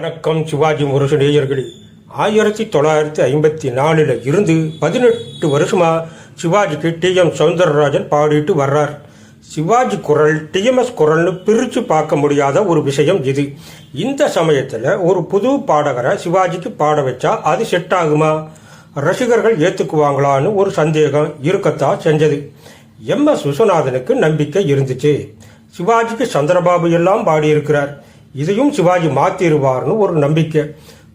வணக்கம் சிவாஜி முரசு நேயர்களே. ஆயிரத்தி தொள்ளாயிரத்தி ஐம்பத்தி நாலில் இருந்து பதினெட்டு வருஷமா சிவாஜிக்கு டி. எம். சவுந்தரராஜன் பாடிட்டு வர்றார். சிவாஜி குரல் டிஎம்எஸ் குரல்னு பிரித்து பார்க்க முடியாத ஒரு விஷயம் இது. இந்த சமயத்தில் ஒரு புது பாடகரை சிவாஜிக்கு பாட வச்சா அது செட் ஆகுமா? ரசிகர்கள் ஏற்றுக்குவாங்களான்னு ஒரு சந்தேகம் இருக்கத்தான் செஞ்சது. எம். எஸ். விஸ்வநாதனுக்கு நம்பிக்கை இருந்துச்சு. சிவாஜிக்கு சந்திரபாபு எல்லாம் பாடியிருக்கிறார். இதையும் சிவாஜி மாத்திருவார்னு ஒரு நம்பிக்கை.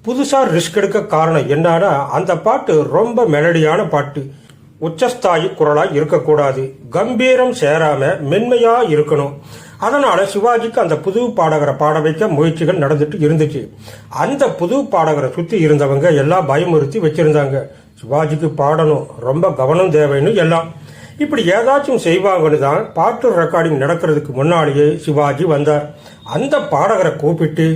புதுசாக ரிஸ்க் எடுக்க காரணம் என்னன்னா அந்த பாட்டு ரொம்ப மெலடியான பாட்டு. உச்சஸ்தாயி குரலாக இருக்கக்கூடாது. கம்பீரம் சேராம மென்மையாக இருக்கணும். அதனால சிவாஜிக்கு அந்த புது பாடகரை பாட வைக்க முயற்சிகள் நடந்துட்டு இருந்துச்சு. அந்த புது பாடகரை சுற்றி இருந்தவங்க எல்லாம் பயமுறுத்தி வச்சிருந்தாங்க. சிவாஜிக்கு பாடணும். ரொம்ப கவனம் தேவைன்னு எல்லாம். இப்படி ஏதாச்சும் செய்வாங்கன்னு தான் பாட்டு ரெக்கார்டிங் நடக்கிறதுக்கு முன்னாலேயே சிவாஜி வந்தார். அந்த பாடகரை கூப்பிட்டு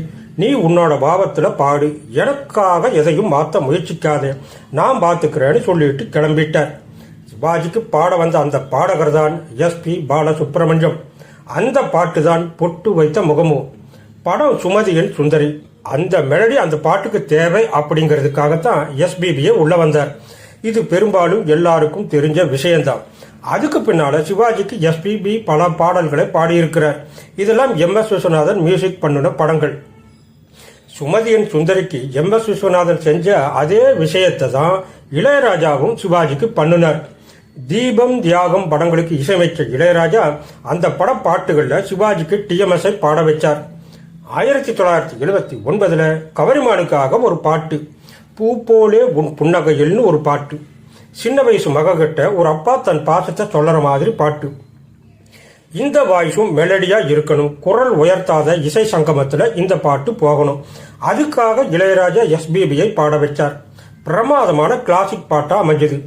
நீ உன்னோட பாவத்தில் பாடு. எனக்காக எதையும் மாற்ற முயற்சிக்காதே. நான் பார்த்துக்கிறேன்னு சொல்லிட்டு கிளம்பிட்டார். சிவாஜிக்கு பாட வந்த அந்த பாடகர் தான் எஸ்பி பாலசுப்ரமணியம். அந்த பாட்டு தான் பொட்டு வைத்த முகமோ. படம் சுமதியின் சுந்தரி. அந்த மெலடி அந்த பாட்டுக்கு தேவை அப்படிங்கிறதுக்காகத்தான் எஸ்பிபியே உள்ள வந்தார். இது பெரும்பாலும் எல்லாருக்கும் தெரிஞ்ச விஷயம்தான். அதுக்கு பின்னால சிவாஜிக்கு எஸ்பிபி பல பாடல்களை பாடியிருக்கிறார். இதெல்லாம் எம் எஸ் விஸ்வநாதன் மியூசிக் பண்ணின படங்கள். சுமதியின் சுந்தரிக்கு எம் எஸ் விஸ்வநாதன் செஞ்ச அதே விஷயத்தை தான் இளையராஜாவும் சிவாஜிக்கு பண்ணினார். தீபம் தியாகம் படங்களுக்கு இசையமைச்ச இளையராஜா அந்த பட பாட்டுகளில் சிவாஜிக்கு டிஎம்எஸ்ஐ பாட வச்சார். ஆயிரத்தி தொள்ளாயிரத்தி எழுபத்தி ஒன்பதுல கவரிமானுக்காக ஒரு பாட்டு பூ போலே உன் புன்னகையில்னு ஒரு பாட்டு. சின்ன வயசு மகக்கிட்ட ஒரு அப்பா தன் பாசத்தை சொல்லற மாதிரி பாட்டு. இந்த வாய்ஸும் மெலடியா இருக்கணும். குரல் உயர்த்தாத இசை சங்கமத்துல இந்த பாட்டு போகணும். அதுக்காக இளையராஜா எஸ்பிபியை பாட வச்சார். பிரமாதமான கிளாசிக் பாட்டா அமைஞ்சது.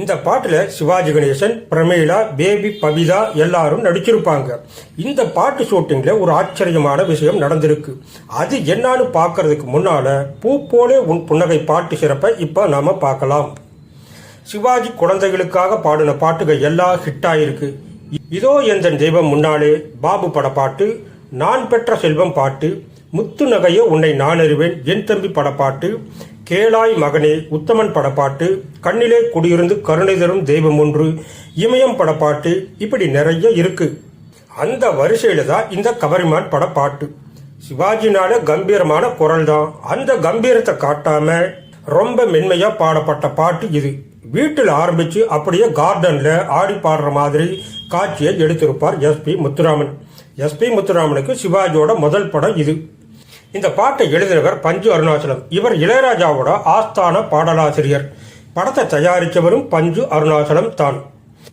இந்த பாட்டுல சிவாஜி கணேசன் பிரமீளா பேபி பவிதா எல்லாரும் நடிச்சிருப்பாங்க. இந்த பாட்டு ஷூட்டிங்ல ஒரு ஆச்சரியமான விஷயம் நடந்திருக்கு. அது என்னன்னு பார்க்கறதுக்கு முன்னால பூ போலே உன் புன்னகை பாட்டு சிறப்பை இப்ப நாம பார்க்கலாம். சிவாஜி குழந்தைகளுக்காக பாடின பாட்டுகள் எல்லாம் ஹிட் ஆயிருக்கு இதோ எந்த தெய்வம் முன்னாலே பாபு பட பாட்டு நான் பெற்ற செல்வம் பாட்டு முத்து நகையோ உன்னை நான் அறிவேன் என் தம்பி படப்பாட்டு கேளாய் மகனே உத்தமன் படப்பாட்டு கண்ணிலே குடியிருந்து கருணை தரும் தெய்வம் ஒன்று இமயம் படப்பாட்டு இப்படி நிறைய இருக்கு. அந்த வரிசையில தான் இந்த கவரிமான் படப்பாட்டு. சிவாஜினால கம்பீரமான குரல் தான் அந்த கம்பீரத்தை காட்டாம ரொம்ப மென்மையா பாடப்பட்ட பாட்டு இது. வீட்டில் ஆரம்பித்து அப்படியே கார்டனில் ஆடி பாடுற மாதிரி காட்சியை எடுத்திருப்பார் எஸ்பி முத்துராமன். எஸ்பி முத்துராமனுக்கு சிவாஜியோட முதல் படம் இது. இந்த பாட்டை எழுதினவர் பஞ்சு அருணாச்சலம். இவர் இளையராஜாவோட ஆஸ்தான பாடலாசிரியர். படத்தை தயாரித்தவரும் பஞ்சு அருணாச்சலம் தான்.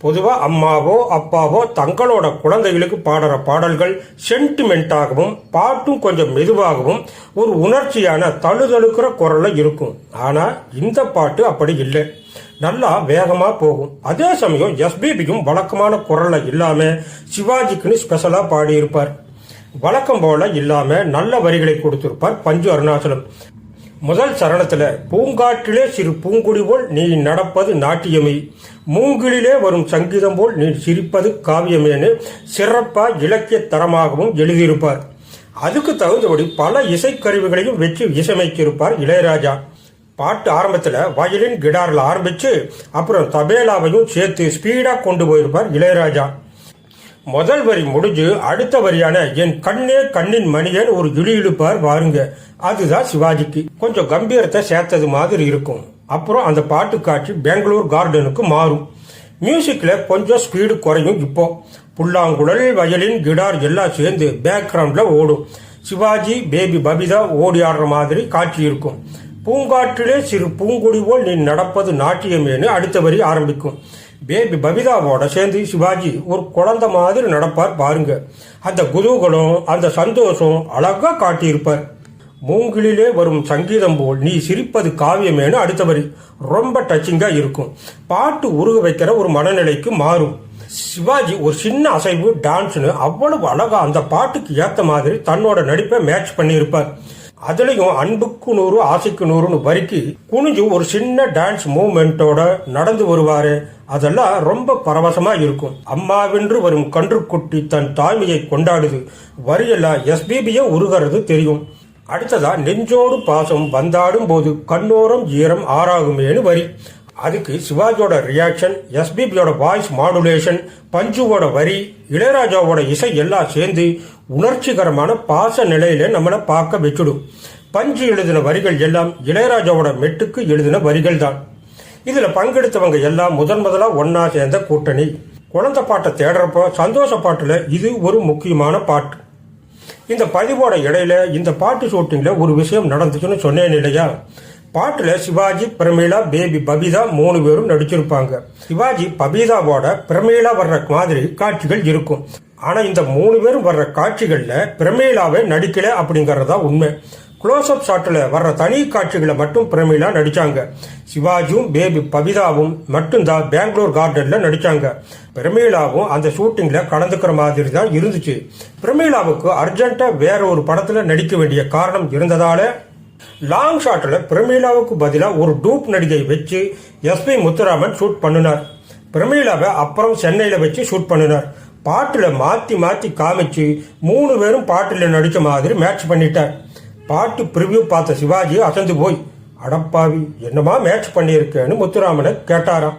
பொதுவா அம்மாவோ அப்பாவோ தங்களோட குழந்தைகளுக்கு பாடுற பாடல்கள் சென்டிமெண்ட்டாகவும் பாட்டும் கொஞ்சம் மெதுவாகவும் ஒரு உணர்ச்சியான தழுதழுக்கிற குரல்ல இருக்கும். ஆனா இந்த பாட்டு அப்படி இல்லை. நல்லா வேகமா போகும். அதே சமயம் எஸ்பிபியும் வழக்கமான குரல்ல இல்லாம சிவாஜிக்குன்னு ஸ்பெஷலா பாடியிருப்பார். வழக்கம் போல இல்லாம நல்ல வரிகளை கொடுத்திருப்பார் பஞ்சு அருணாச்சலம். முதல் சரணத்துல பூங்காற்றிலே சிறு பூங்குடி போல் நீ நடப்பது நாட்டியமே. மூங்கிலே வரும் சங்கீதம் போல் நீ சிரிப்பது காவியமேனு சிறப்பா இலக்கிய தரமாகவும் எழுதியிருப்பார். அதுக்கு தகுந்தபடி பல இசைக்கருவிகளையும் வச்சு இசையமைத்திருப்பார் இளையராஜா. பாட்டு ஆரம்பத்தில் வயலின் கிடாரில் ஆரம்பித்து அப்புறம் தபேலாவையும் சேர்த்து ஸ்பீடாக கொண்டு போயிருப்பார் இளையராஜா. முதல் வரி முடிஞ்சு அடுத்த வரியான என் கண்ணே கண்ணின் மணியன் ஒரு இழி இழுப்பார் பாருங்க. அதுதான் சிவாஜிக்கு. கொஞ்சம் கம்பீரத்தை சேர்த்தது மாதிரி இருக்கும். அப்புறம் அந்த பாட்டு காட்சி பெங்களூர் கார்டனுக்கு மாறும். மியூசிக்கில் கொஞ்சம் ஸ்பீடு குறையும் இப்போ. புல்லாங்குழல் வயலின் கிடார் எல்லாம் சேர்ந்து பேக்ரவுண்டில் ஓடும். சிவாஜி பேபி பபிதா ஓடி ஆடுற மாதிரி காட்சி இருக்கும். பூங்காற்றிலே சிறு பூங்குடி போல் நீ நடப்பது நாட்டியமேனு அடுத்த வரி ஆரம்பிக்கும். பேபி பபிதாவோட சேர்ந்து சிவாஜி ஒரு குழந்த மாதிரி நடப்பார் பாருங்க. அந்த குதூகலம் அந்த சந்தோஷம் அழகா காட்டியிருப்பார். மூங்கிலே வரும் சங்கீதம் போல் நீ சிரிப்பது காவியமேனு அடுத்த வரி ரொம்ப டச்சிங்கா இருக்கும். பாட்டு உருக வைக்கிற ஒரு மனநிலைக்கு மாறும். சிவாஜி ஒரு சின்ன அசைவு டான்ஸ்னு அவ்வளவு அழகா அந்த பாட்டுக்கு ஏத்த மாதிரி தன்னோட நடிப்பை மேட்ச் பண்ணியிருப்பார். அதுலயும் அன்புக்கு நூறு ஆசைக்கு நூறுன்னு வரிக்கு குனிஞ்சு ஒரு சின்ன டான்ஸ் மூவ்மெண்ட்டோட நடந்து வருவாரு. அதெல்லாம் ரொம்ப பரவசமா இருக்கும். அம்மாவென்று வரும் கன்றுக்குட்டி தன் தாய்மையை கொண்டாடுது. வரியெல்லாம் எஸ்பிபியை உருகிறது தெரியும். அடுத்ததா நெஞ்சோடு பாசம் வந்தாடும் போது கண்ணோரம் ஈரம் ஆறாகுமேனு வரி. அதுக்கு சிவாஜியோட ரியாக்ஷன் எஸ்பிபியோட வாய்ஸ் மாடுலேஷன் பஞ்சுவோட வரி இளையராஜாவோட இசை எல்லாம் சேர்ந்து உணர்ச்சிகரமான பாச நிலையில நம்மளை பார்க்க வச்சுடும் பஞ்சு எழுதின வரிகள் எல்லாம் இளையராஜாவோட மெட்டுக்கு எழுதின வரிகள் தான் இதுல பங்கெடுத்தவங்க எல்லாம் முதன் முதலா ஒன்னா சேர்ந்த கூட்டணி. குழந்தை பாட்டை தேடுறப்போ சந்தோஷ பாட்டுல இது ஒரு முக்கியமான பாட்டு. இந்த பதிவோட இடையில இந்த பாட்டு ஷூட்டிங்ல ஒரு விஷயம் நடந்துச்சுன்னு சொன்னேன் இல்லையா? பாட்டுல சிவாஜி பிரமீளா பேபி பபிதா மூணு பேரும் நடிச்சிருப்பாங்க. சிவாஜி பபிதாவோட பிரமீளா வர்ற மாதிரி காட்சிகள் இருக்கும். ஆனா இந்த மூணு பேரும் வர்ற காட்சிகள்ல பிரமீளாவே நடிக்கல அப்படிங்கறதா உண்மை. க்ளோஸ்அப் ஷாட்டில் வர்ற தனி காட்சிகளை மட்டும் பிரமிளா நடித்தாங்க சிவாஜியும் பேபி பவிதாவும் மட்டும்தான் பெங்களூர் கார்டனில் நடித்தாங்க பிரமீளாவும் அந்த ஷூட்டிங்கில் கலந்துக்கிற மாதிரி தான் இருந்துச்சு. பிரமீளாவுக்கு அர்ஜென்ட்டாக வேற ஒரு படத்தில் நடிக்க வேண்டிய காரணம் இருந்ததால லாங் ஷாட்டில் பிரமீளாவுக்கு பதிலாக ஒரு டூப் நடிகை வச்சு எஸ்பி முத்துராமன் ஷூட் பண்ணினார். பிரமீளாவை அப்புறம் சென்னையில் வச்சு ஷூட் பண்ணினார். பாட்டில் மாற்றி மாற்றி காமிச்சு மூணு பேரும் பாட்டில் நடித்த மாதிரி மேட்ச் பண்ணிட்டார் பாட்டு ப்ரிவ்யூ பார்த்த சிவாஜி அசந்து போய் அடப்பாவி என்னமா மேட்ச் பண்ணியிருக்கேன்னு முத்துராமனை கேட்டாராம்.